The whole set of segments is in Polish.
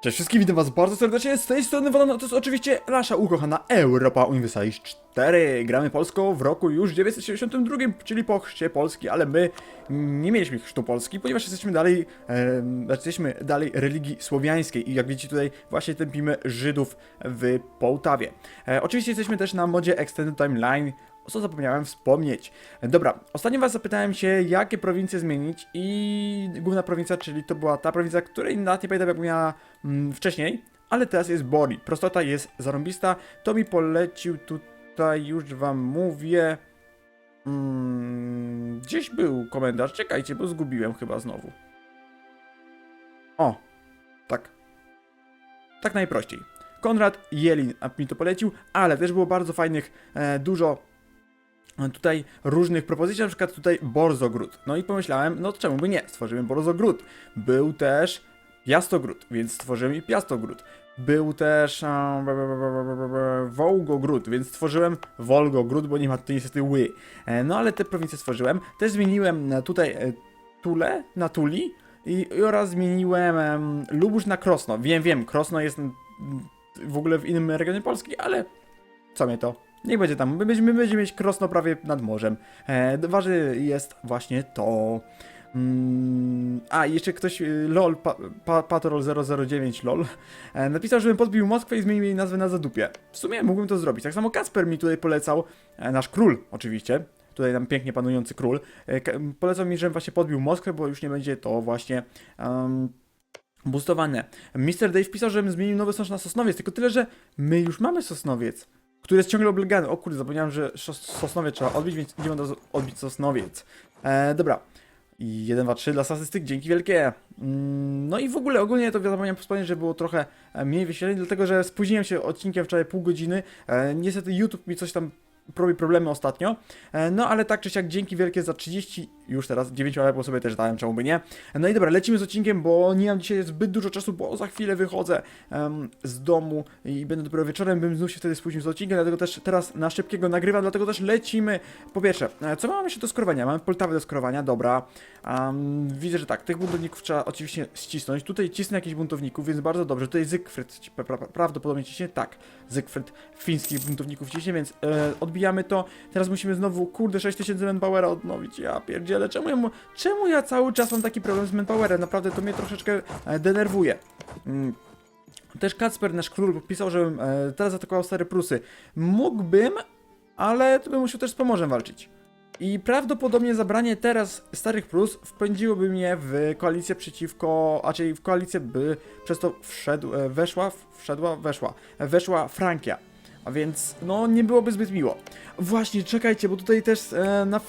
Cześć wszystkim, witam was bardzo serdecznie, z tej strony Wodan, to jest oczywiście nasza ukochana Europa Universalis 4. Gramy Polską w roku już 972, czyli po chrzcie Polski, ale my nie mieliśmy chrztu Polski, ponieważ jesteśmy dalej, e, jesteśmy dalej religii słowiańskiej i jak widzicie tutaj właśnie tępimy Żydów w Połtawie. E, oczywiście jesteśmy też na modzie Extended Timeline, co zapomniałem wspomnieć. Dobra, ostatnio was zapytałem się, jakie prowincje zmienić i główna prowincja, czyli to była ta prowincja, której nawet nie pamiętam jak miała mm, wcześniej, ale teraz jest Bori. Prostota jest zarąbista. To mi polecił tutaj, już wam mówię. Mm, gdzieś był komentarz, czekajcie, bo zgubiłem chyba znowu. O, tak. Tak najprościej. Konrad Jelin mi to polecił, ale też było bardzo fajnych, e, dużo tutaj różnych propozycji, na przykład tutaj Borzogród. No i pomyślałem, no czemu by nie, stworzymy Borzogród. Był też Piastogród, więc stworzyłem i Piastogród. Był też um, Wołgogród, więc stworzyłem Wolgogród, bo nie ma tutaj niestety ły. E, No ale te prowincje stworzyłem. Też zmieniłem tutaj e, Tule na Tuli i, oraz zmieniłem em, Lubusz na Krosno. Wiem, wiem, Krosno jest mm, w ogóle w innym regionie Polski, ale co mnie to? Niech będzie tam. My będziemy, my będziemy mieć Krosno prawie nad morzem. E, ważne jest właśnie to. Mm, a, jeszcze ktoś, y, lol, pa, pa, patrol 009 lol, e, napisał, żebym podbił Moskwę i zmienił jej nazwę na Zadupie. W sumie mógłbym to zrobić. Tak samo Kasper mi tutaj polecał, e, nasz król oczywiście, tutaj nam pięknie panujący król, e, polecał mi, żebym właśnie podbił Moskwę, bo już nie będzie to właśnie um, boostowane. Mr. Dave pisał, żebym zmienił nowy sąd na Sosnowiec, tylko tyle, że my już mamy Sosnowiec, który jest ciągle oblegany. O kurde, zapomniałem, że Sosnowiec trzeba odbić, więc idziemy od razu odbić Sosnowiec. E, dobra. I 1, 2, 3 dla statystyk, dzięki wielkie. Mm, No i w ogóle ogólnie to zapomniałem wspomnieć, że było trochę e, mniej wyświetleń, dlatego że spóźniłem się odcinkiem wczoraj pół godziny. E, niestety YouTube mi coś tam robi problemy ostatnio. E, no ale tak czy siak dzięki wielkie za 30, już teraz 9 łapek, bo sobie też dałem, czemu by nie. No i dobra, lecimy z odcinkiem, bo nie mam dzisiaj zbyt dużo czasu, bo za chwilę wychodzę em, z domu i będę dopiero wieczorem, bym znów się wtedy spóźnił z odcinkiem, dlatego też teraz na szybkiego nagrywam, dlatego też lecimy. Po pierwsze, e, co mamy jeszcze do skorowania? Mamy poltawę do skorowania, dobra. Em, widzę, że tak, tych buntowników trzeba oczywiście ścisnąć. Tutaj cisnę jakichś buntowników, więc bardzo dobrze. Tutaj Zygfryd pra, pra, prawdopodobnie ciśnie, tak. Zygfryd fińskich buntowników ciśnie, więc e, odbijamy to. Teraz musimy znowu, kurde, 6000 manpowera odnowić. Ja pierdzielę, czemu ja, mu- czemu ja cały czas mam taki problem z manpowerem? Naprawdę to mnie troszeczkę e, denerwuje. Mm. Też Kacper, nasz król, pisał, żebym e, teraz atakował Stare Prusy. Mógłbym, ale to bym musiał też z Pomorzem walczyć. I prawdopodobnie zabranie teraz Starych Prus wpędziłoby mnie w koalicję przeciwko, a czyli w koalicję, by przez to wszedł, e, weszła, wszedła, weszła, weszła Frankia. A więc, no, nie byłoby zbyt miło. Właśnie, czekajcie, bo tutaj też e, na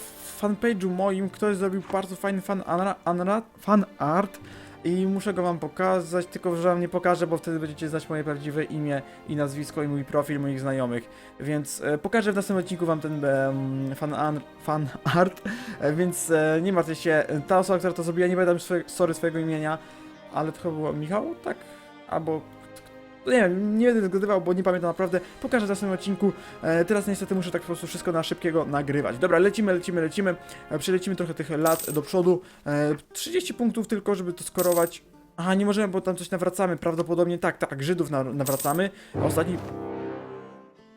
fanpage'u moim ktoś zrobił bardzo fajny fan, anra, anra, fan art i muszę go wam pokazać, tylko że wam nie pokażę, bo wtedy będziecie znać moje prawdziwe imię i nazwisko i mój profil moich znajomych. Więc e, pokażę w następnym odcinku wam ten em, fan, an, fan art, e, więc e, nie martwcie się. Ta osoba, która to zrobiła, nie pamiętam swoje, sorry swojego imienia, ale to chyba było Michał, tak? Albo nie wiem, nie będę zgadywał, bo nie pamiętam naprawdę. Pokażę w następnym odcinku. E, teraz niestety muszę tak po prostu wszystko na szybkiego nagrywać. Dobra, lecimy, lecimy, lecimy. E, przelecimy trochę tych lat do przodu. E, 30 punktów tylko, żeby to skorować. Aha, nie możemy, bo tam coś nawracamy. Prawdopodobnie tak, tak, Żydów na, nawracamy. Ostatni...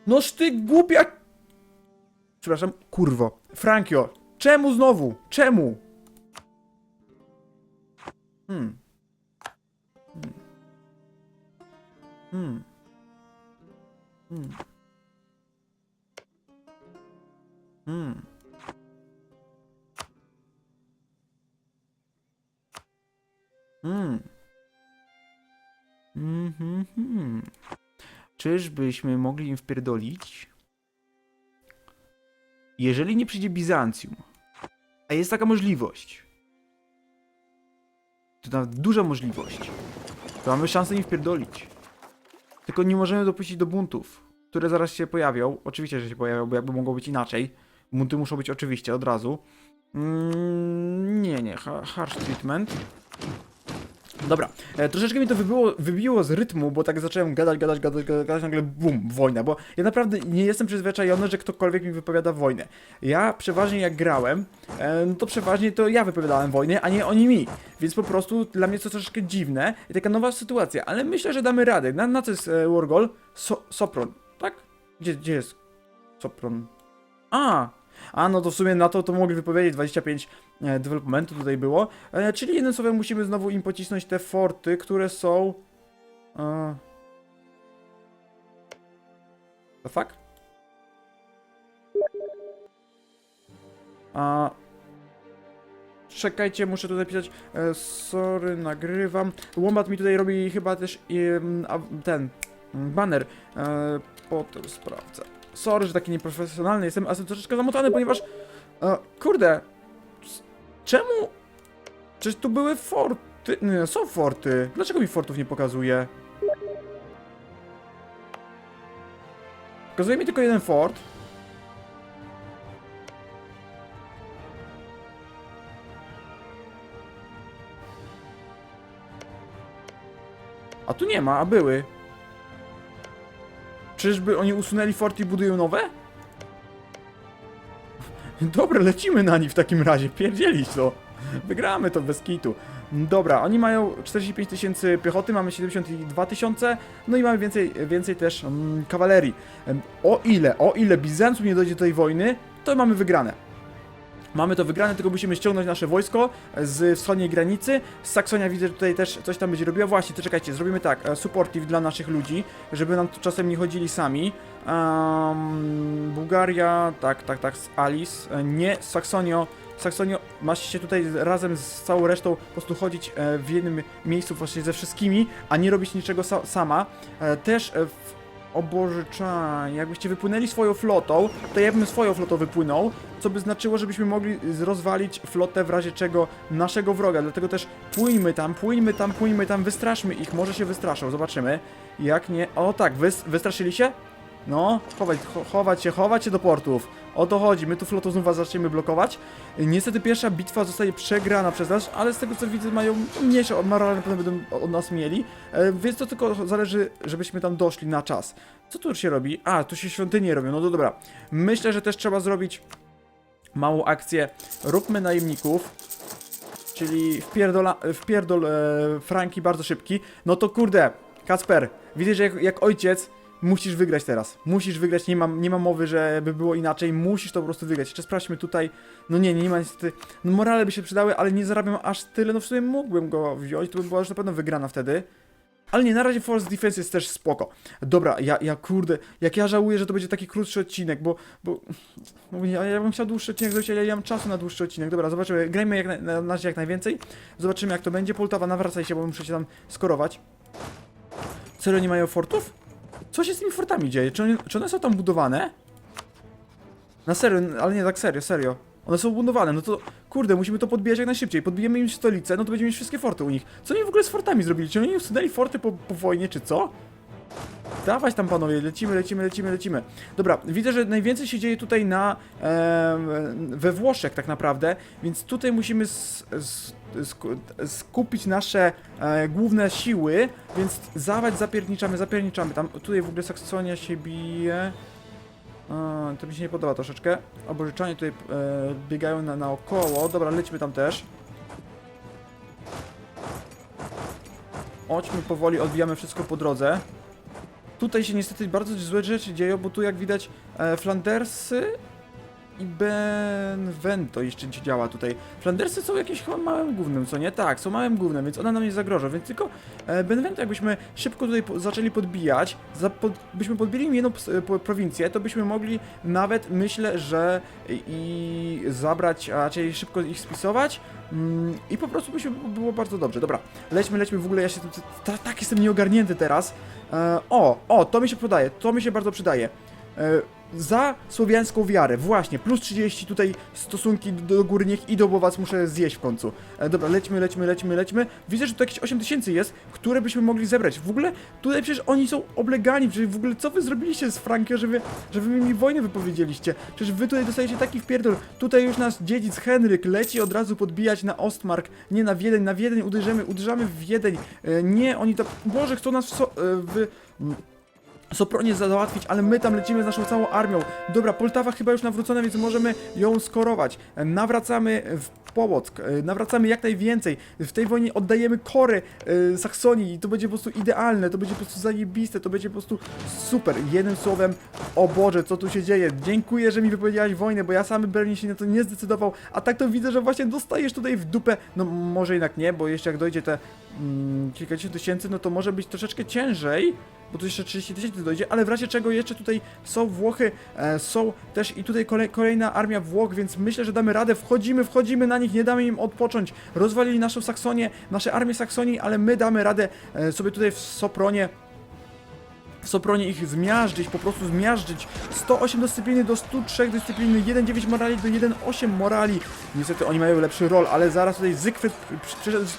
Noż ty głupia... Przepraszam, kurwo. Frankio, czemu znowu? Czemu? Hmm. Hmm. Hmm. Hmm. Hmm. Mhm, hmm. Czyżbyśmy mogli im wpierdolić? Jeżeli nie przyjdzie Bizancjum, a jest taka możliwość, to nawet duża możliwość, to mamy szansę im wpierdolić. Tylko nie możemy dopuścić do buntów, które zaraz się pojawią. Oczywiście, że się pojawią, bo jakby mogło być inaczej. Bunty muszą być oczywiście od razu. Mm, nie, nie, ha- harsh treatment. Dobra, e, troszeczkę mi to wybiło, wybiło z rytmu, bo tak zacząłem gadać, gadać, gadać, gadać, gadać, nagle bum, wojna, bo ja naprawdę nie jestem przyzwyczajony, że ktokolwiek mi wypowiada wojnę. Ja przeważnie jak grałem, e, no to przeważnie to ja wypowiadałem wojnę, a nie oni mi, więc po prostu dla mnie to troszeczkę dziwne i taka nowa sytuacja, ale myślę, że damy radę. Na, na co jest e, Wargol? So, Sopron, tak? Gdzie, gdzie jest Sopron? A, a no to w sumie na to to mogli wypowiedzieć 25 e, developmentu tutaj było. E, czyli jednym słowem musimy znowu im pocisnąć te forty, które są... E... The fuck? A... Czekajcie, muszę tutaj pisać. E, sorry, nagrywam. Wombat mi tutaj robi chyba też ten banner. E, potem sprawdzę. Sorry, że taki nieprofesjonalny jestem, a jestem troszeczkę zamotany, ponieważ. E, kurde. Czemu. Czyż tu były forty? Nie, są forty. Dlaczego mi fortów nie pokazuje? Pokazuje mi tylko jeden fort. A tu nie ma, a były. Czyżby oni usunęli fort i budują nowe? Dobra, lecimy na nich w takim razie, pierdzielić to. Wygramy to bez kitu. Dobra, oni mają 45 tysięcy piechoty, mamy 72 tysiące, no i mamy więcej, więcej też mm, kawalerii. O ile, o ile Bizancjum nie dojdzie do tej wojny, to mamy wygrane. Mamy to wygrane, tylko musimy ściągnąć nasze wojsko z wschodniej granicy. Z Saksonia widzę, że tutaj też coś tam będzie robiła. Właśnie, to czekajcie, zrobimy tak, e, supportive dla naszych ludzi, żeby nam czasem nie chodzili sami. Um, Bułgaria, tak, tak, tak, z Alice, e, nie, Saksonio. Saksonio, masz się tutaj razem z całą resztą po prostu chodzić e, w jednym miejscu właśnie ze wszystkimi, a nie robić niczego sa sama. Też o Boże, czaj, jakbyście wypłynęli swoją flotą, to ja bym swoją flotą wypłynął, co by znaczyło, żebyśmy mogli rozwalić flotę w razie czego naszego wroga, dlatego też płyńmy tam, płyńmy tam, płyńmy tam, wystraszmy ich, może się wystraszą, zobaczymy, jak nie, o tak, wys wystraszyli się? No, chować, cho chować się, chować się do portów. O to chodzi, my tu flotą znów was zaczniemy blokować. Niestety pierwsza bitwa zostaje przegrana przez nas, ale z tego co widzę mają mniejsze morale na pewno będą od nas mieli. E, więc to tylko zależy, żebyśmy tam doszli na czas. Co tu się robi? A, tu się świątynie robią, no to dobra. Myślę, że też trzeba zrobić małą akcję. Róbmy najemników. Czyli wpierdola, wpierdol e, franki bardzo szybki. No to kurde, Kasper, widzę, że jak, jak ojciec musisz wygrać teraz. Musisz wygrać, nie ma, nie ma mowy, żeby było inaczej. Musisz to po prostu wygrać. Jeszcze sprawdźmy tutaj. No nie, nie ma niestety. No morale by się przydały, ale nie zarabiam aż tyle. No w sumie mógłbym go wziąć, to by była już na pewno wygrana wtedy. Ale nie, na razie Force Defense jest też spoko. Dobra, ja, ja kurde, jak ja żałuję, że to będzie taki krótszy odcinek, bo, bo, bo ja, ja bym chciał dłuższy odcinek zrobić, ale ja nie mam czasu na dłuższy odcinek. Dobra, zobaczymy, grajmy jak na, na, jak najwięcej, zobaczymy jak to będzie. Poltawa, nawracaj się, bo muszę się tam skorować. Serio nie mają fortów? Co się z tymi fortami dzieje? Czy one, czy one są tam budowane? Na serio, ale nie tak serio, serio. One są budowane, no to kurde, musimy to podbijać jak najszybciej. Podbijemy im stolicę, no to będziemy mieć wszystkie forty u nich. Co oni w ogóle z fortami zrobili? Czy oni usunęli forty po, po wojnie, czy co? Dawać tam panowie, lecimy, lecimy, lecimy, lecimy. Dobra, widzę, że najwięcej się dzieje tutaj na em, we Włoszech tak naprawdę, więc tutaj musimy skupić nasze e, główne siły, więc zawać, zapierniczamy, zapierniczamy. Tam tutaj w ogóle Saksonia się bije. A, to mi się nie podoba troszeczkę. Obożyczanie tutaj e, biegają na, naokoło. Dobra, lećmy tam też. Chodźmy powoli, odbijamy wszystko po drodze. Tutaj się niestety bardzo złe rzeczy dzieją, bo tu jak widać e, Flandersy i Benvento jeszcze działa tutaj. Flandersy są jakieś chyba małym głównym, co nie? Tak, są małym głównym, więc one nam nie zagrożą, więc tylko e, Benvento jakbyśmy szybko tutaj po, zaczęli podbijać, za, pod, byśmy podbili jedną e, prowincję, to byśmy mogli nawet, myślę, że i, zabrać, a raczej szybko ich spisować mm, i po prostu by się było bardzo dobrze. Dobra, lećmy, lećmy, w ogóle ja się ta, tak jestem nieogarnięty teraz. E, o, o, to mi się przydaje, to mi się bardzo przydaje. E, za słowiańską wiarę, właśnie, plus 30 tutaj stosunki do, do góry niech idą, bo was muszę zjeść w końcu. E, dobra, lećmy, lećmy, lećmy, lećmy. Widzę, że tu jakieś 8 tysięcy jest, które byśmy mogli zebrać. W ogóle tutaj przecież oni są oblegani, przecież w ogóle co wy zrobiliście z Frankiem, że wy, że wy mi wojnę wypowiedzieliście? Przecież wy tutaj dostajecie taki wpierdol. Tutaj już nasz dziedzic Henryk leci od razu podbijać na Ostmark, nie na Wiedeń, na Wiedeń uderzymy, uderzamy w Wiedeń. E, nie, oni to, Boże, chcą nas w, so, e, w Sopronie załatwić, ale my tam lecimy z naszą całą armią. Dobra, Poltawa chyba już nawrócona, więc możemy ją skorować. Nawracamy w Połock, e, nawracamy jak najwięcej. W tej wojnie oddajemy kory e, Saksonii i to będzie po prostu idealne, to będzie po prostu zajebiste, to będzie po prostu super. Jednym słowem, o Boże, co tu się dzieje? Dziękuję, że mi wypowiedziałaś wojnę, bo ja sam pewnie się na to nie zdecydował, a tak to widzę, że właśnie dostajesz tutaj w dupę. No może jednak nie, bo jeszcze jak dojdzie te mm, kilkadziesiąt tysięcy, no to może być troszeczkę ciężej, bo tu jeszcze 30 tysięcy dojdzie, ale w razie czego jeszcze tutaj są Włochy, e, są też i tutaj kolej, kolejna armia Włoch, więc myślę, że damy radę, wchodzimy, wchodzimy na nich, nie damy im odpocząć, rozwalili naszą Saksonię, nasze armię Saksonii, ale my damy radę e, sobie tutaj w Sopronie w Sopronie ich zmiażdżyć, po prostu zmiażdżyć. 108 dyscypliny do 103 dyscypliny, 1,9 morali do 1,8 morali. Niestety oni mają lepszy rol, ale zaraz tutaj Zygfryd,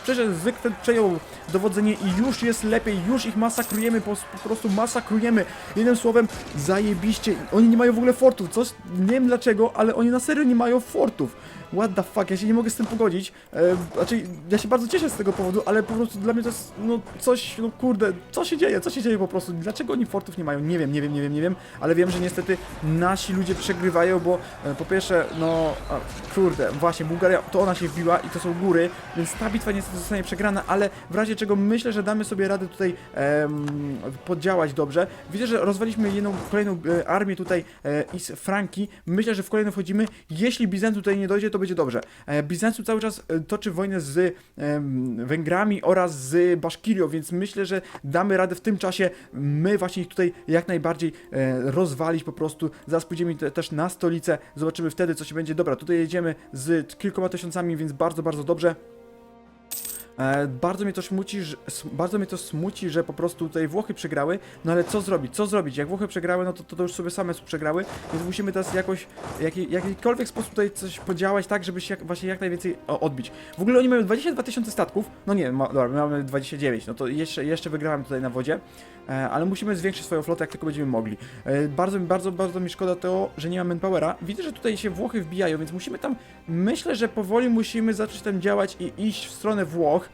przeszedł, Zygfryd przejął dowodzenie i już jest lepiej, już ich masakrujemy, po, po prostu masakrujemy. Jednym słowem, zajebiście. Oni nie mają w ogóle fortów, coś, nie wiem dlaczego, ale oni na serio nie mają fortów. What the fuck, ja się nie mogę z tym pogodzić. E, znaczy, ja się bardzo cieszę z tego powodu, ale po prostu dla mnie to jest, no coś, no kurde, co się dzieje, co się dzieje po prostu, dlaczego oni fortów nie mają, nie wiem, nie wiem, nie wiem, nie wiem, ale wiem, że niestety nasi ludzie przegrywają, bo e, po pierwsze, no, a, kurde, właśnie, Bułgaria, to ona się wbiła i to są góry, więc ta bitwa niestety zostanie przegrana, ale w razie czego myślę, że damy sobie radę tutaj em, poddziałać dobrze. Widzę, że rozwaliśmy jedną, kolejną e, armię tutaj e, i z Franki, myślę, że w kolejną wchodzimy, jeśli Bizant tutaj nie dojdzie, to będzie dobrze. E, Bizancjum cały czas e, toczy wojnę z Węgrami oraz z Baszkirią, więc myślę, że damy radę w tym czasie my właśnie ich tutaj jak najbardziej e, rozwalić po prostu. Zaraz pójdziemy te, też na stolicę, zobaczymy wtedy co się będzie. Dobra, tutaj jedziemy z kilkoma tysiącami, więc bardzo, bardzo dobrze. E, bardzo mnie to smuci, że, bardzo mnie to smuci, że po prostu tutaj Włochy przegrały, no ale co zrobić, co zrobić? Jak Włochy przegrały, no to, to, to już sobie same przegrały, więc musimy teraz jakoś, jaki, jakikolwiek sposób tutaj coś podziałać tak, żeby się jak, właśnie jak najwięcej odbić. W ogóle oni mają 22 tysiące statków, no nie, ma, dobra, my mamy 29, no to jeszcze, jeszcze wygrałem tutaj na wodzie, e, ale musimy zwiększyć swoją flotę, jak tylko będziemy mogli. E, bardzo, bardzo, bardzo mi szkoda to, że nie ma manpowera. Widzę, że tutaj się Włochy wbijają, więc musimy tam, myślę, że powoli musimy zacząć tam działać i iść w stronę Włoch,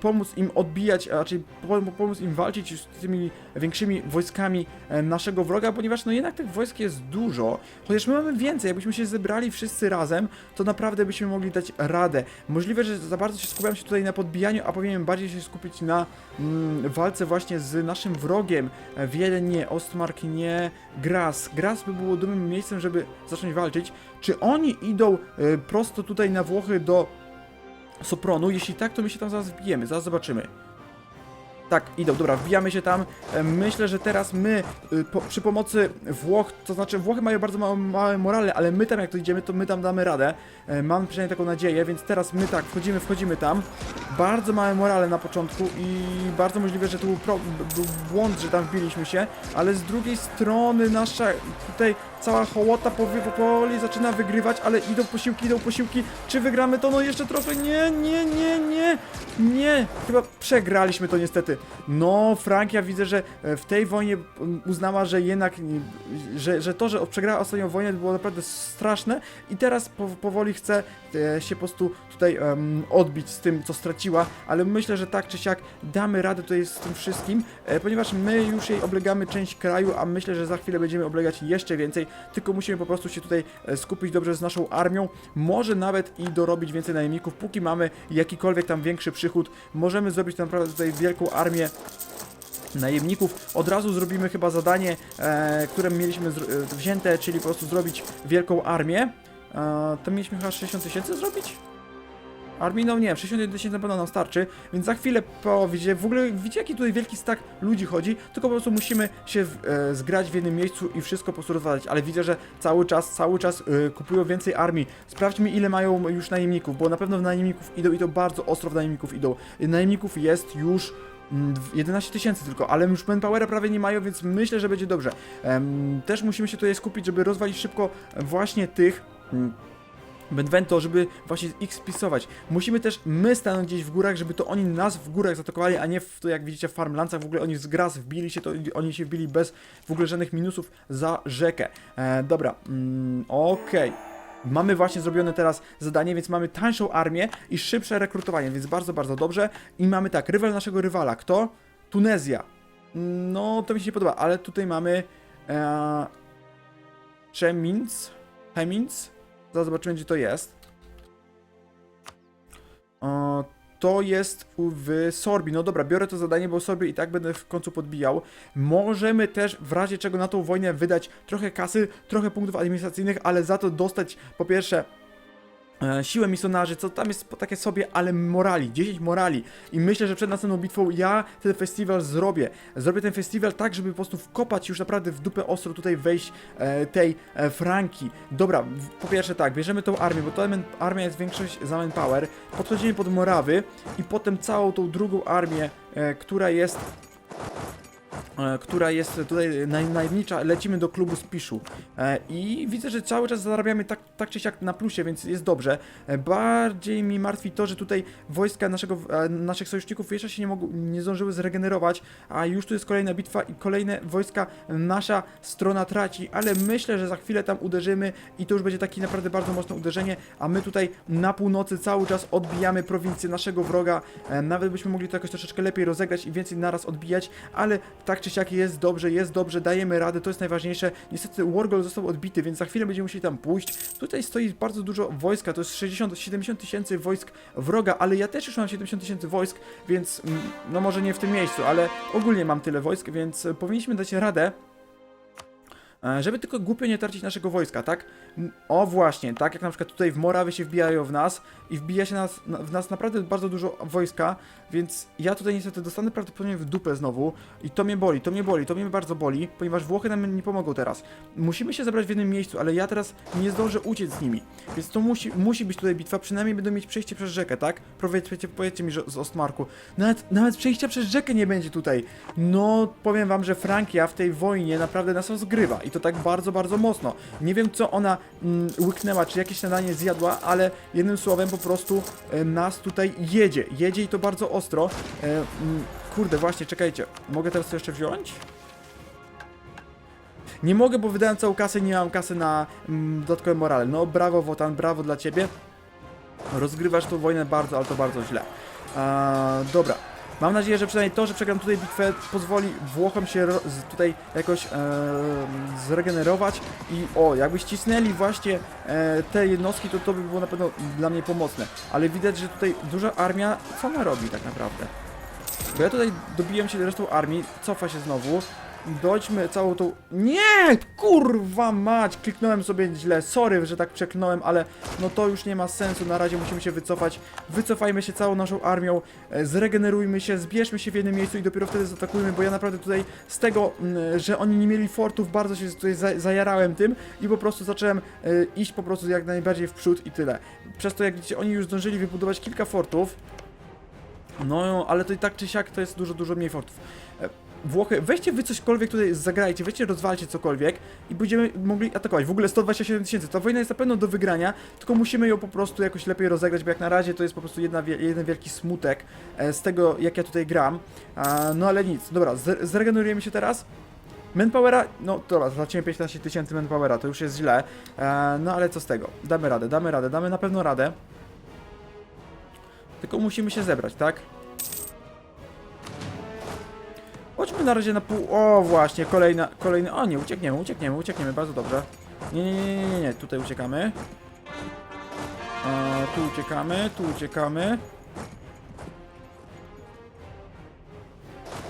pomóc im odbijać, a raczej po- pomóc im walczyć z tymi większymi wojskami e, naszego wroga, ponieważ no jednak tych wojsk jest dużo, chociaż my mamy więcej, jakbyśmy się zebrali wszyscy razem, to naprawdę byśmy mogli dać radę. Możliwe, że za bardzo się skupiam się tutaj na podbijaniu, a powinienem bardziej się skupić na mm, walce właśnie z naszym wrogiem. E, Wiedeń nie, Ostmark nie, Gras. Gras by było dobrym miejscem, żeby zacząć walczyć. Czy oni idą e, prosto tutaj na Włochy do Sopronu? Jeśli tak, to my się tam zaraz wbijemy, zaraz zobaczymy. Tak, idą, dobra, wbijamy się tam. E, Myślę, że teraz my y, po, przy pomocy Włoch, to znaczy Włochy mają bardzo małe, małe morale, ale my tam jak to idziemy, to my tam damy radę. E, Mam przynajmniej taką nadzieję, więc teraz my tak, wchodzimy, wchodzimy tam. Bardzo małe morale na początku i bardzo możliwe, że to był, pro, był błąd, że tam wbiliśmy się, ale z drugiej strony nasza tutaj cała hołota powoli zaczyna wygrywać, ale idą posiłki, idą posiłki. Czy wygramy to? No jeszcze trochę. Nie, nie, nie, nie. Nie. Chyba przegraliśmy to niestety. No, Frankia widzę, że e, w tej wojnie uznała, że jednak, że, że to, że przegrała ostatnią wojnę było naprawdę straszne i teraz po, powoli chce e, się po prostu tutaj em, odbić z tym, co straciła, ale myślę, że tak czy siak damy radę tutaj z tym wszystkim, e, ponieważ my już jej oblegamy część kraju, a myślę, że za chwilę będziemy oblegać jeszcze więcej, tylko musimy po prostu się tutaj e, skupić dobrze z naszą armią, może nawet i dorobić więcej najemników, póki mamy jakikolwiek tam większy przychód, możemy zrobić naprawdę tutaj wielką armię najemników. Od razu zrobimy chyba zadanie, e, które mieliśmy e, wzięte, czyli po prostu zrobić wielką armię. E, to mieliśmy chyba 60 tysięcy zrobić? Armii? No nie, 61 tysięcy na pewno nam starczy, więc za chwilę po widzicie, w ogóle widzicie jaki tutaj wielki stak ludzi chodzi, tylko po prostu musimy się w, e, zgrać w jednym miejscu i wszystko po prostu rozwalać, ale widzę, że cały czas, cały czas e, kupują więcej armii. Sprawdźmy ile mają już najemników, bo na pewno w najemników idą i to bardzo ostro w najemników idą. Najemników jest już Mm, dw- 11 tysięcy tylko, ale już manpowera prawie nie mają, więc myślę, że będzie dobrze. Też musimy się tutaj skupić, żeby rozwalić szybko właśnie tych... Mm, Benvento, żeby właśnie ich spisować. Musimy też my stanąć gdzieś w górach, żeby to oni nas w górach zaatakowali, a nie w to jak widzicie w Farmlandsach, w ogóle oni z gras wbili się, to oni się wbili bez w ogóle żadnych minusów za rzekę. E, dobra, mm, okej. Mamy właśnie zrobione teraz zadanie, więc mamy tańszą armię i szybsze rekrutowanie, więc bardzo, bardzo dobrze. I mamy tak, rywal naszego rywala, kto? Tunezja. No, to mi się nie podoba, ale tutaj mamy e, Chemins, Chemins, zaraz zobaczymy gdzie to jest. O, to jest w Sorbii. No dobra, biorę to zadanie, bo Sorbię i tak będę w końcu podbijał. Możemy też w razie czego na tą wojnę wydać trochę kasy, trochę punktów administracyjnych, ale za to dostać po pierwsze siłę misjonarzy, co tam jest takie sobie, ale morali, 10 morali. I myślę, że przed następną bitwą ja ten festiwal zrobię. Zrobię ten festiwal tak, żeby po prostu wkopać już naprawdę w dupę ostro tutaj wejść e, tej e, Franki. Dobra, po pierwsze tak, bierzemy tą armię, bo ta armia jest większość za manpower. Podchodzimy pod Morawy i potem całą tą drugą armię, e, która jest e, która jest tutaj naj, najemnicza, lecimy do klubu Spiszu. E, I widzę, że cały czas zarabiamy tak, tak czy siak na plusie, więc jest dobrze. E, bardziej mi martwi to, że tutaj wojska naszego, e, naszych sojuszników jeszcze się nie, mogą, nie zdążyły zregenerować, a już tu jest kolejna bitwa i kolejne wojska nasza strona traci, ale myślę, że za chwilę tam uderzymy i to już będzie takie naprawdę bardzo mocne uderzenie, a my tutaj na północy cały czas odbijamy prowincję naszego wroga. E, nawet byśmy mogli to jakoś troszeczkę lepiej rozegrać i więcej naraz odbijać, ale tak czy siak jest dobrze, jest dobrze, dajemy radę, to jest najważniejsze. Niestety Wargol został odbity, więc za chwilę będziemy musieli tam pójść. Tutaj stoi bardzo dużo wojska, to jest 60-70 tysięcy wojsk wroga, ale ja też już mam 70 tysięcy wojsk, więc mm, no może nie w tym miejscu, ale ogólnie mam tyle wojsk, więc powinniśmy dać radę. E, Żeby tylko głupio nie tracić naszego wojska, tak? O właśnie, tak jak na przykład tutaj w Morawy się wbijają w nas i wbija się nas, na, w nas naprawdę bardzo dużo wojska, więc ja tutaj niestety dostanę prawdopodobnie w dupę znowu i to mnie boli, to mnie boli, to mnie bardzo boli, ponieważ Włochy nam nie pomogą teraz. Musimy się zebrać w jednym miejscu, ale ja teraz nie zdążę uciec z nimi, więc to musi, musi być tutaj bitwa, przynajmniej będą mieć przejście przez rzekę, tak? Powiedzcie, powiedzcie mi że z Ostmarku, nawet, nawet przejścia przez rzekę nie będzie tutaj. No, powiem wam, że Frankia w tej wojnie naprawdę nas rozgrywa i to tak bardzo, bardzo mocno. Nie wiem, co ona mm, łyknęła, czy jakieś śniadanie zjadła, ale jednym słowem po prostu e, nas tutaj jedzie. Jedzie i to bardzo ostro. E, mm, kurde, właśnie, czekajcie. Mogę teraz to jeszcze wziąć? Nie mogę, bo wydałem całą kasę i nie mam kasy na mm, dodatkowe morale. No, brawo, Wotan, brawo dla ciebie. Rozgrywasz tą wojnę bardzo, ale to bardzo źle. Dobra. Mam nadzieję, że przynajmniej to, że przegram tutaj bitwę, pozwoli Włochom się tutaj jakoś e, zregenerować i o, jakby ścisnęli właśnie e, te jednostki, to to by było na pewno dla mnie pomocne. Ale widać, że tutaj duża armia, co robi tak naprawdę? Bo ja tutaj dobiłem się resztą armii, cofa się znowu. Dojdźmy całą tą... Nie! Kurwa mać! Kliknąłem sobie źle. Sorry, że tak przeklnąłem, ale no to już nie ma sensu. Na razie musimy się wycofać. Wycofajmy się całą naszą armią. e, Zregenerujmy się, zbierzmy się w jednym miejscu i dopiero wtedy zaatakujmy, bo ja naprawdę tutaj z tego, mm, że oni nie mieli fortów, bardzo się tutaj za zajarałem tym i po prostu zacząłem e, iść po prostu jak najbardziej w przód i tyle. Przez to, jak widzicie, oni już zdążyli wybudować kilka fortów, no, ale to i tak czy siak to jest dużo, dużo mniej fortów. Włochy, weźcie wy cośkolwiek tutaj zagrajcie, weźcie rozwalcie cokolwiek i będziemy mogli atakować. W ogóle 127 tysięcy, ta wojna jest na pewno do wygrania, tylko musimy ją po prostu jakoś lepiej rozegrać, bo jak na razie to jest po prostu jedna, jeden wielki smutek e, z tego, jak ja tutaj gram. No ale nic, dobra, zre- zregenerujemy się teraz. Manpowera, no dobra, zaczniemy 15 tysięcy manpowera, to już jest źle, e, no ale co z tego, damy radę, damy radę, damy na pewno radę. Tylko musimy się zebrać, tak? Chodźmy na razie na pół... O, właśnie, kolejna, kolejny... O, nie, uciekniemy, uciekniemy, uciekniemy, bardzo dobrze. Nie, nie, nie, nie, nie, tutaj uciekamy. E, tu uciekamy, tu uciekamy.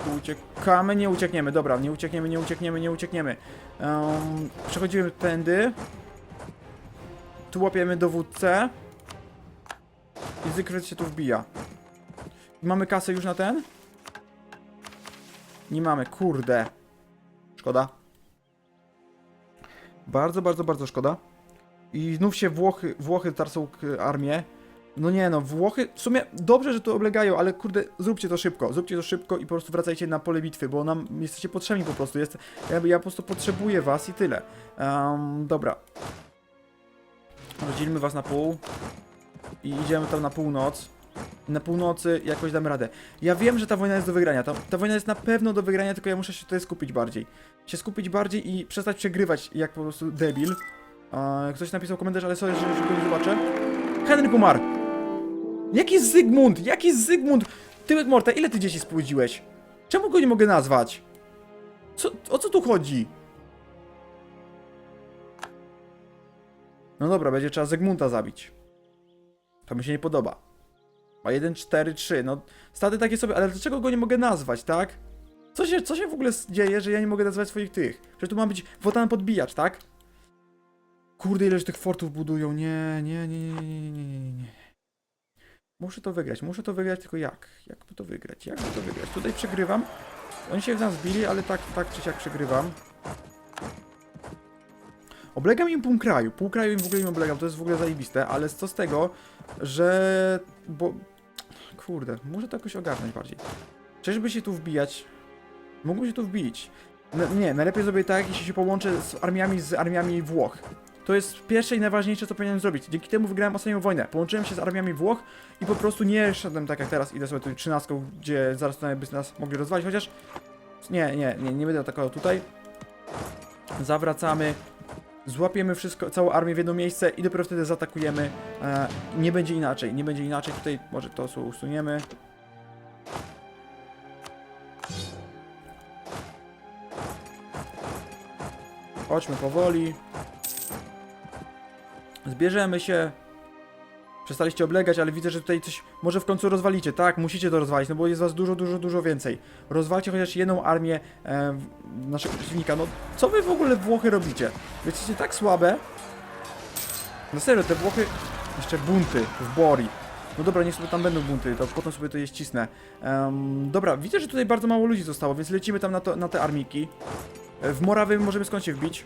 Tu uciekamy, nie uciekniemy, dobra, nie uciekniemy, nie uciekniemy, nie uciekniemy. Przechodzimy tędy. Tu łapiemy dowódcę. I Zygfryd się tu wbija. Mamy kasę już na ten? Nie mamy, kurde. Szkoda. Bardzo, bardzo, bardzo szkoda. I znów się Włochy, Włochy tarcą k- armię. No nie no, Włochy, w sumie dobrze, że tu oblegają, ale kurde, zróbcie to szybko, zróbcie to szybko i po prostu wracajcie na pole bitwy, bo nam jesteście potrzebni po prostu, jest, ja, ja po prostu potrzebuję was i tyle. Em, dobra. Rozdzielmy was na pół i idziemy tam na północ. Na północy jakoś damy radę. Ja wiem, że ta wojna jest do wygrania, ta, ta wojna jest na pewno do wygrania, tylko ja muszę się tutaj skupić bardziej. Się skupić bardziej i przestać przegrywać jak po prostu debil. Ktoś napisał komentarz, ale sorry, że że go nie zobaczę. Henryk umarł! Jaki Zygmunt? Jaki Zygmunt? Tyłek Morta, ile ty dzieci spłodziłeś? Czemu go nie mogę nazwać? Co, o co tu chodzi? No dobra, będzie trzeba Zygmunta zabić. To mi się nie podoba. Ma 1, 4, 3. No, staty takie sobie, ale dlaczego go nie mogę nazwać, tak? Co się, co się w ogóle dzieje, że ja nie mogę nazwać swoich tych? Że tu ma być wotan podbijacz, tak? Kurde, ileż tych fortów budują. Nie, nie, nie, nie, nie, nie, nie, nie. Muszę to wygrać, muszę to wygrać, tylko jak? Jak to wygrać? Jak to wygrać? Tutaj przegrywam. Oni się w nas bili, ale tak, tak czy siak przegrywam. Oblegam im pół kraju. Pół kraju im w ogóle im oblegam, to jest w ogóle zajebiste, ale co z tego, że... bo... Kurde, muszę to jakoś ogarnąć bardziej. Czyżby się tu wbijać? Mógłbym się tu wbić. N nie, najlepiej zrobię tak, jeśli się połączę z armiami z armiami Włoch. To jest pierwsze i najważniejsze, co powinienem zrobić. Dzięki temu wygrałem ostatnią wojnę. Połączyłem się z armiami Włoch i po prostu nie szedłem tak jak teraz. Idę sobie tutaj trzynastką, gdzie zaraz by nas mogli rozwalić, chociaż... Nie, nie, nie, nie będę atakował tutaj. Zawracamy. Złapiemy wszystko, całą armię w jedno miejsce i dopiero wtedy zaatakujemy. E, nie będzie inaczej, nie będzie inaczej. Tutaj może to sobie usuniemy. Chodźmy powoli. Zbierzemy się. Przestaliście oblegać, ale widzę, że tutaj coś może w końcu rozwalicie. Tak, musicie to rozwalić, no bo jest was dużo, dużo, dużo więcej. Rozwalcie chociaż jedną armię e, naszego przeciwnika. No, co wy w ogóle Włochy robicie? Wy Jesteście tak słabe. No serio, te Włochy... Jeszcze bunty w Bori. No dobra, niech sobie tam będą bunty, to potem sobie to je ścisnę. Em, dobra, widzę, że tutaj bardzo mało ludzi zostało, więc lecimy tam na, to, na te armiki. E, W Morawy możemy skąd się wbić?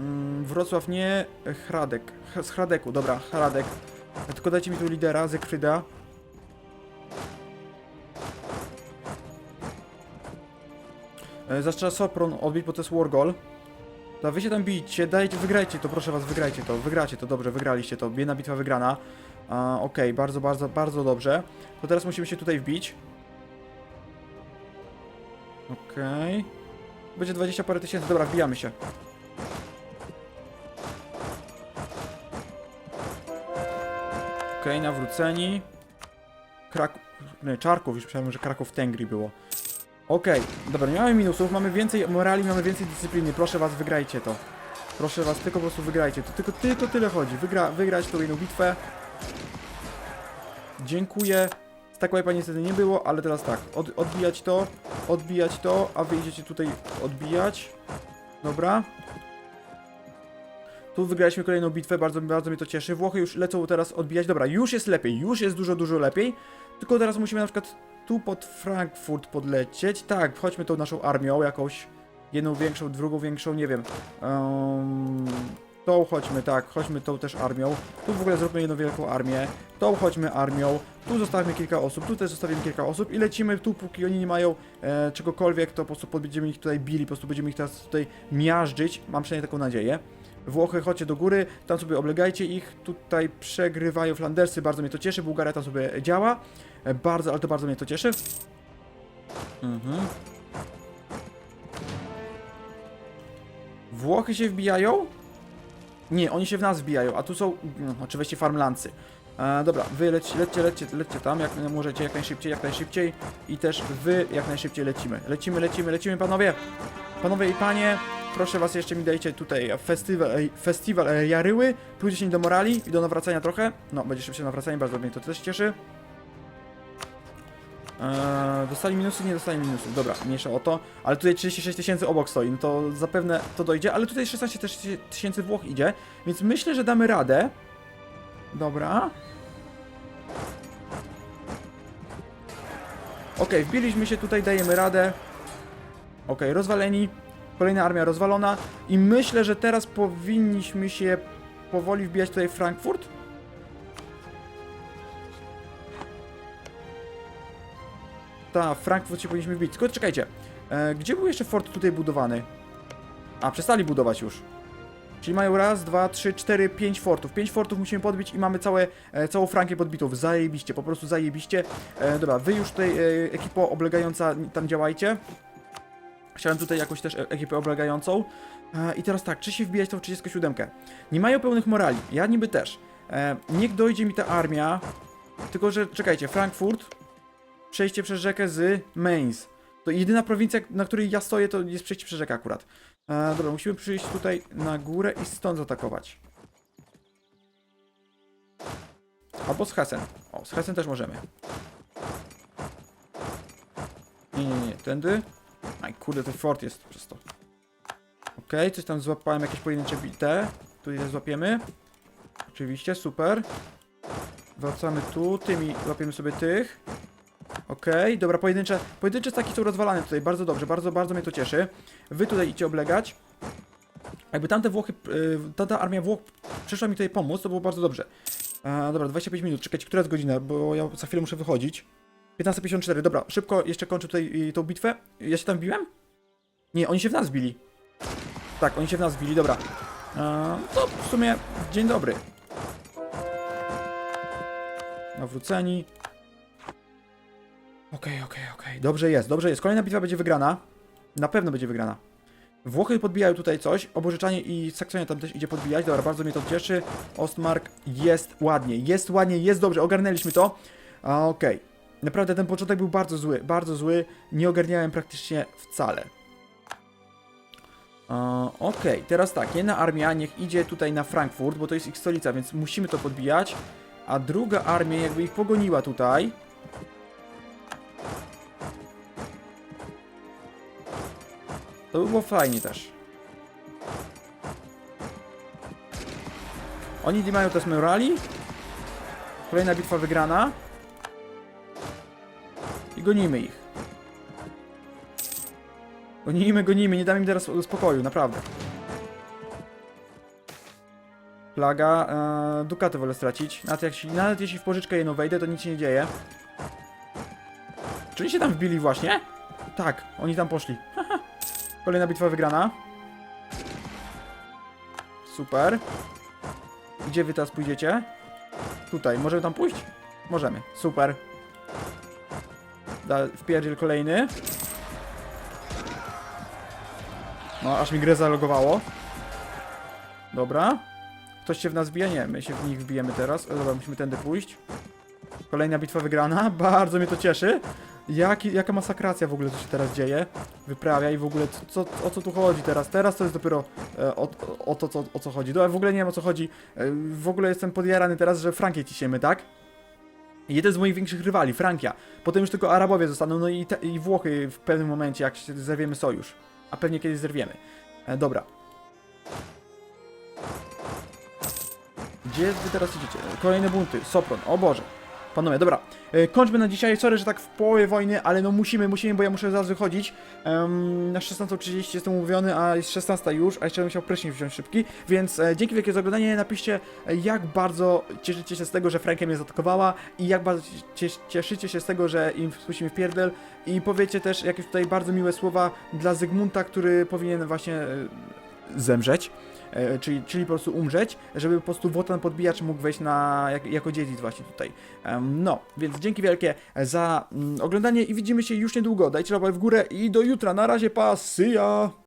Mm, Wrocław nie, Hradek. Z Hradeku, dobra, Hradek. E, Tylko dajcie mi tu lidera, Zekfryda. E, Zastrza Sopron odbić, bo to jest Wargol. Da, wy się tam bijcie, dajcie, wygrajcie to, proszę was, wygrajcie to, wygracie to, dobrze, wygraliście to, jedna bitwa wygrana. A, Okej, bardzo, bardzo, bardzo dobrze. To teraz musimy się tutaj wbić. Okej. Będzie 20 parę tysięcy, dobra, wbijamy się. Okej, nawróceni. Kraków... Nie, Czarków, już myślałem, że Kraków Tengri było. Okej, dobra, nie mamy minusów, mamy więcej morali, mamy więcej dyscypliny. Proszę was, wygrajcie to. Proszę was, tylko po prostu wygrajcie to. Tylko, tylko tyle chodzi. Wygra, wygrać tą jedną bitwę. Dziękuję. Tak łajpa niestety nie było, ale teraz tak. Od, odbijać to, odbijać to, a wy idziecie tutaj odbijać. Dobra. Tu wygraliśmy kolejną bitwę, bardzo, bardzo mnie to cieszy. Włochy już lecą teraz odbijać. Dobra, już jest lepiej, już jest dużo, dużo lepiej. Tylko teraz musimy na przykład tu pod Frankfurt podlecieć. Tak, chodźmy tą naszą armią jakąś. Jedną większą, drugą większą, nie wiem. Um, tą chodźmy, tak, chodźmy tą też armią. Tu w ogóle zróbmy jedną wielką armię. Tą chodźmy armią. Tu zostawimy kilka osób, tu też zostawimy kilka osób i lecimy tu, póki oni nie mają e, czegokolwiek, to po prostu będziemy ich tutaj bili, po prostu będziemy ich teraz tutaj miażdżyć. Mam przynajmniej taką nadzieję. Włochy, chodźcie do góry, tam sobie oblegajcie ich. Tutaj przegrywają Flandersy, bardzo mnie to cieszy. Bułgaria tam sobie działa. E, Bardzo, ale to bardzo mnie to cieszy. Mhm. Włochy się wbijają? Nie, oni się w nas wbijają, a tu są no, oczywiście farmlancy. E, dobra, wy lećcie, lećcie, lećcie, lećcie tam, jak możecie, jak najszybciej, jak najszybciej. I też wy jak najszybciej lecimy. Lecimy, lecimy, lecimy, panowie! Panowie i panie, proszę was, jeszcze mi dajcie tutaj festiwal, ej, festiwal e, Jaryły, plus 10 do morali i do nawracania trochę. No, będzie szybsze nawracanie, bardzo mnie to też cieszy. Eee, dostali minusy? Nie dostali minusów. Dobra, mniejsza o to. Ale tutaj 36 tysięcy obok stoi, no to zapewne to dojdzie, ale tutaj 16 też tysięcy Włoch idzie, więc myślę, że damy radę. Dobra. Okej, wbiliśmy się tutaj, dajemy radę. Okej, rozwaleni kolejna armia rozwalona i myślę, że teraz powinniśmy się powoli wbijać tutaj w Frankfurt. Ta, Frankfurt się powinniśmy wbić. Tylko czekajcie, e, gdzie był jeszcze fort tutaj budowany? A, przestali budować już. Czyli mają raz, dwa, trzy, cztery, pięć fortów. Pięć fortów musimy podbić i mamy całe, e, całą Frankię podbitą. Zajebiście, po prostu zajebiście. E, dobra, wy już tutaj e, ekipo oblegająca tam działajcie. Chciałem tutaj jakąś też e- ekipę oblegającą. E, I teraz tak, czy się wbijać tą 37? Nie mają pełnych morali, ja niby też. E, niech dojdzie mi ta armia, tylko że, czekajcie, Frankfurt, przejście przez rzekę z Mainz. To jedyna prowincja, na której ja stoję, to jest przejście przez rzekę akurat. E, dobra, musimy przyjść tutaj na górę i stąd zaatakować. Albo z Hessen. O, z Hessen też możemy. Nie, nie, nie, tędy. Aj, kurde, ten fort jest przez to. Okej, coś tam złapałem, jakieś pojedyncze bite. Tu je złapiemy. Oczywiście, super. Wracamy tu, tymi łapiemy sobie tych. Okej, dobra, pojedyncze, pojedyncze staki są rozwalane tutaj, bardzo dobrze, bardzo, bardzo mnie to cieszy. Wy tutaj idźcie oblegać. Jakby tamte Włochy, yy, tamta armia Włoch przyszła mi tutaj pomóc, to było bardzo dobrze. Dobra, 25 minut, czekajcie, która jest godzina, bo ja za chwilę muszę wychodzić. 15.54, dobra, szybko jeszcze kończę tutaj y, tą bitwę. Ja się tam wbiłem? Nie, oni się w nas wbili. Tak, oni się w nas wbili, dobra. E, to w sumie dzień dobry. Nawróceni. Okej, okej, okej. Dobrze jest, dobrze jest. Kolejna bitwa będzie wygrana. Na pewno będzie wygrana. Włochy podbijają tutaj coś. Obożyczanie i Saksonia tam też idzie podbijać. Dobra, bardzo mnie to cieszy. Ostmark jest ładnie, jest ładnie, jest dobrze. Ogarnęliśmy to. Okej. Naprawdę ten początek był bardzo zły, bardzo zły. Nie ogarniałem praktycznie wcale. E, Okej, teraz tak, jedna armia niech idzie tutaj na Frankfurt, bo to jest ich stolica, więc musimy to podbijać. A druga armia jakby ich pogoniła tutaj. To by było fajnie też. Oni nie mają też morali. Kolejna bitwa wygrana. I gonimy ich. Gonimy, gonimy, nie damy im teraz spokoju, naprawdę. Plaga, e, dukaty wolę stracić. Nawet, jak, nawet jeśli w pożyczkę jedną wejdę, to nic się nie dzieje. Czyli się tam wbili właśnie? Tak, oni tam poszli. Kolejna bitwa wygrana. Super. Gdzie wy teraz pójdziecie? Tutaj, możemy tam pójść? Możemy, super. Da, wpierdziel kolejny. No, aż mi grę zalogowało. Dobra. Ktoś się w nas bije? Nie, my się w nich wbijemy teraz. E, Dobra, musimy tędy pójść. Kolejna bitwa wygrana. Bardzo mnie to cieszy. Jaki, jaka masakracja w ogóle tu się teraz dzieje. Wyprawia i w ogóle co, co, o co tu chodzi teraz? Teraz to jest dopiero e, o, o to, co, o co chodzi. Ja w ogóle nie wiem o co chodzi. E, w ogóle jestem podjarany teraz, że Frankię ciśniemy, tak? Jeden z moich większych rywali, Frankia. Potem już tylko Arabowie zostaną, no i, te, i Włochy w pewnym momencie, jak się zerwiemy sojusz. A pewnie kiedyś zerwiemy. E, dobra. Gdzie wy teraz idziecie? Kolejne bunty. Sopron. O Boże. Panowie, dobra. E, kończmy na dzisiaj. Sorry, że tak w połowie wojny, ale no musimy, musimy, bo ja muszę zaraz wychodzić. Em, na 16.30 jestem umówiony, a jest 16 już, a jeszcze bym chciał prysznic wziąć szybki. Więc e, dzięki wielkie za oglądanie. Napiszcie, e, jak bardzo cieszycie się z tego, że Frankia mnie zaatakowała i jak bardzo cies- cieszycie się z tego, że im spuścimy w pierdel. I powiecie też jakieś tutaj bardzo miłe słowa dla Zygmunta, który powinien właśnie zemrzeć. E, czyli, czyli po prostu umrzeć, żeby po prostu Wotan podbijacz mógł wejść na, jak, jako dziedzic właśnie tutaj. No, więc dzięki wielkie za mm, oglądanie i widzimy się już niedługo. Dajcie łapę w górę i do jutra. Na razie, pa, see ya!